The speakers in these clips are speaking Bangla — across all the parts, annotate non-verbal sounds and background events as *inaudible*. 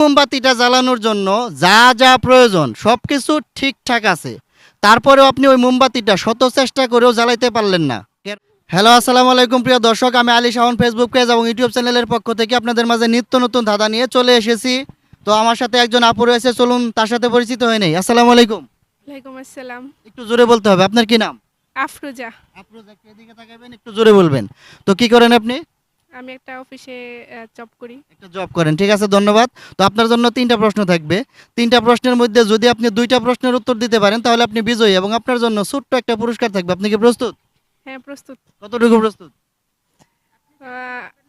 মোমবাতিটা জ্বালানোর জন্য যা যা প্রয়োজন সবকিছু ঠিকঠাক আছে। তারপরেও আপনি ওই মোমবাতিটা শত চেষ্টা করেও জ্বালাইতে পারলেন না। হ্যালো আসসালামু আলাইকুম প্রিয় দর্শক আমি আলী শাহন ফেসবুক পেজ এবং ইউটিউব চ্যানেলের পক্ষ থেকে আপনাদের মাঝে নিত্য নতুন ধাঁধা নিয়ে চলে এসেছি। তো আমার সাথে একজন আপু রয়েছে চলুন তার সাথে পরিচিত হয়ে নেই। আসসালামু আলাইকুম। ওয়ালাইকুম আসসালাম। একটু জোরে বলতে হবে আপনার কি নাম? আফরোজা। এদিকে তাকাবেন একটু জোরে বলবেন। তো কি করেন আপনি? আমি একটা অফিসে জব করি। একটা জব করেন ঠিক আছে ধন্যবাদ। তো আপনার জন্য তিনটা প্রশ্ন থাকবে। তিনটা প্রশ্নের মধ্যে যদি আপনি দুইটা প্রশ্নের উত্তর দিতে পারেন তাহলে আপনি বিজয়ী এবং আপনার জন্য ছোট্ট একটা পুরস্কার থাকবে। আপনি কি প্রস্তুত? হ্যাঁ প্রস্তুত। কতটুকু প্রস্তুত?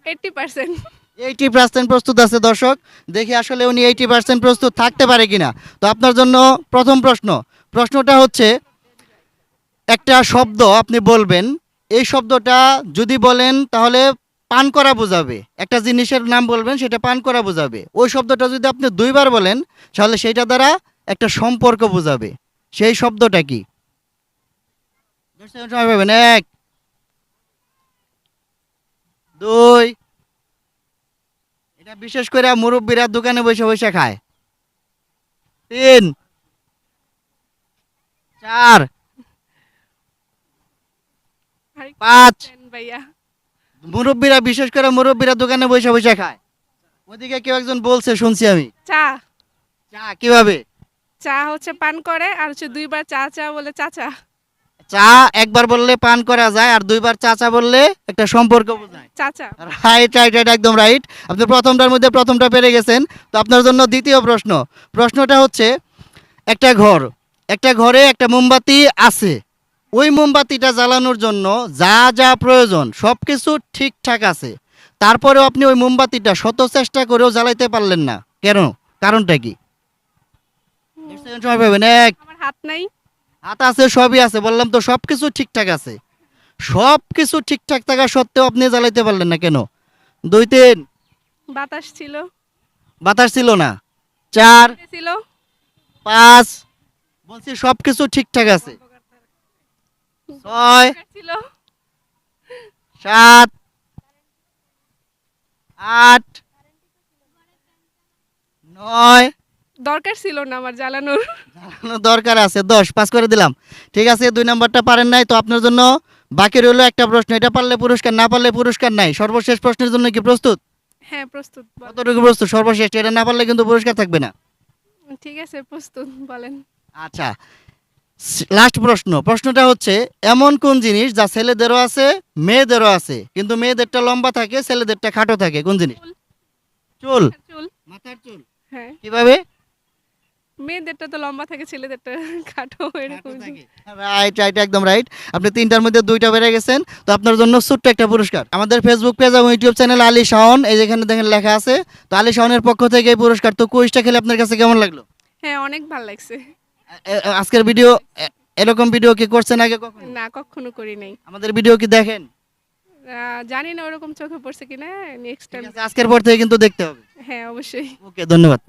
এইটটি পার্সেন্ট এইটি পার্সেন্ট প্রস্তুত আছে দর্শক। দেখি আসলে উনি এইটি পার্সেন্ট প্রস্তুত থাকতে পারে কিনা। তো আপনার জন্য প্রথম প্রশ্ন। প্রশ্নটা হচ্ছে একটা শব্দ আপনি বলবেন। এই শব্দটা যদি বলেন তাহলে পান করা বোঝাবে। একটা জিনিসের নাম বলবেন সেটা পান করা বোঝাবে। ওই শব্দটা যদি আপনি দুইবার বলেন তাহলে সেটা দ্বারা একটা সম্পর্ক বোঝাবে। সেই শব্দটা কি? সময় পাবেন এক দুই এটা বিশেষ করে মুরব্বীরা দোকানে বসে বসে খায়। তিন চার পাঁচ ভাইয়া। মুরব্বীরা বিশেষ করে মুরব্বীরা দোকানে বসে বসে খায়। ওদিকে কেউ একজন বলছে শুনছি আমি। চা। চা কীভাবে? চা হচ্ছে পান করে আর হচ্ছে দুইবার চা চা বলে চাচা। চা একবার বললে পান করা যায় আর দুইবার চাচা বললে একটা সম্পর্ক বোঝায়। চাচা। রাইট রাইট রাইট একদম রাইট আপনি প্রথমটার মধ্যে প্রথমটা পেরে গেছেন তো আপনার জন্য দ্বিতীয় প্রশ্ন। প্রশ্নটা হচ্ছে একটা ঘর একটা ঘরে একটা মোমবাতি আছে। ওই মোমবাতিটা জ্বালানোর জন্য যা যা প্রয়োজন সব কিছু ঠিকঠাক আছে। তারপরেও আপনি ওই মোমবাতিটা শত চেষ্টা করেও জ্বালাইতে পারলেন না। কেন? কারণটা কি? সময় পাবেন এক। হাত নাই। হাত আছে সবই আছে বললাম তো সব কিছু ঠিকঠাক আছে। সব কিছু ঠিকঠাক থাকা সত্ত্বেও আপনি জ্বালাইতে পারলেন না কেন? দুই তিন। বাতাস ছিল। বাতাস ছিল না। চার ছিল। পাঁচ। বলছি সব কিছু ঠিকঠাক আছে। ছয় সাত আট নয়। দরকার ছিল না আমার জ্বালানোর। জ্বালানো দরকার আছে দশ পাস করে দিলাম। ঠিক আছে দুই নাম্বারটা পারেন নাই তো আপনার জন্য বাকি রইল একটা প্রশ্ন এটা পারলে পুরস্কার না পারলে পুরস্কার নাই। সর্বশেষ প্রশ্নের জন্য কি প্রস্তুত? হ্যাঁ প্রস্তুত কতটুকু প্রস্তুত? সর্বশেষ এটা না পারলে কিন্তু পুরস্কার থাকবে না। ঠিক আছে প্রস্তুত বলেন। আচ্ছা লাস্ট প্রশ্ন। প্রশ্নটা হচ্ছে এমন কোন জিনিস যা ছেলেদেরও আছে মেয়েদেরও আছে? কিন্তু মেয়েদেরটা লম্বা থাকে ছেলেদেরটা খাটো থাকে। কোন জিনিস? চুল। চুল। মাথার চুল। হ্যাঁ। কীভাবে? মেয়েদেরটা তো লম্বা থাকে ছেলেদেরটা *laughs* খাটো এরকম রাইট রাইট একদম রাইট আপনি তিনটার মধ্যে দুইটা বেড়ে গেছেন। তো আপনার জন্য ছোট্ট একটা পুরস্কার। আমাদের ফেসবুক পেজ এবং ইউটিউব চ্যানেল আলী শাহন এই যেখানে দেখেন লেখা আছে। তো আলী শাহনের পক্ষ থেকে এই পুরস্কার তো কুইজটা খেলে আপনার কাছে কেমন লাগল? হ্যাঁ অনেক ভালো লাগছে। আজকের ভিডিও এরকম ভিডিও কি করছেন আগে কখনো? না কখনো করি নাই। আমাদের ভিডিও কি দেখেন? জানি না ওরকম চোখে পড়ছে কিনা নেক্সট টাইম আজকের পর থেকে কিন্তু দেখতে হবে। হ্যাঁ অবশ্যই। ওকে ধন্যবাদ।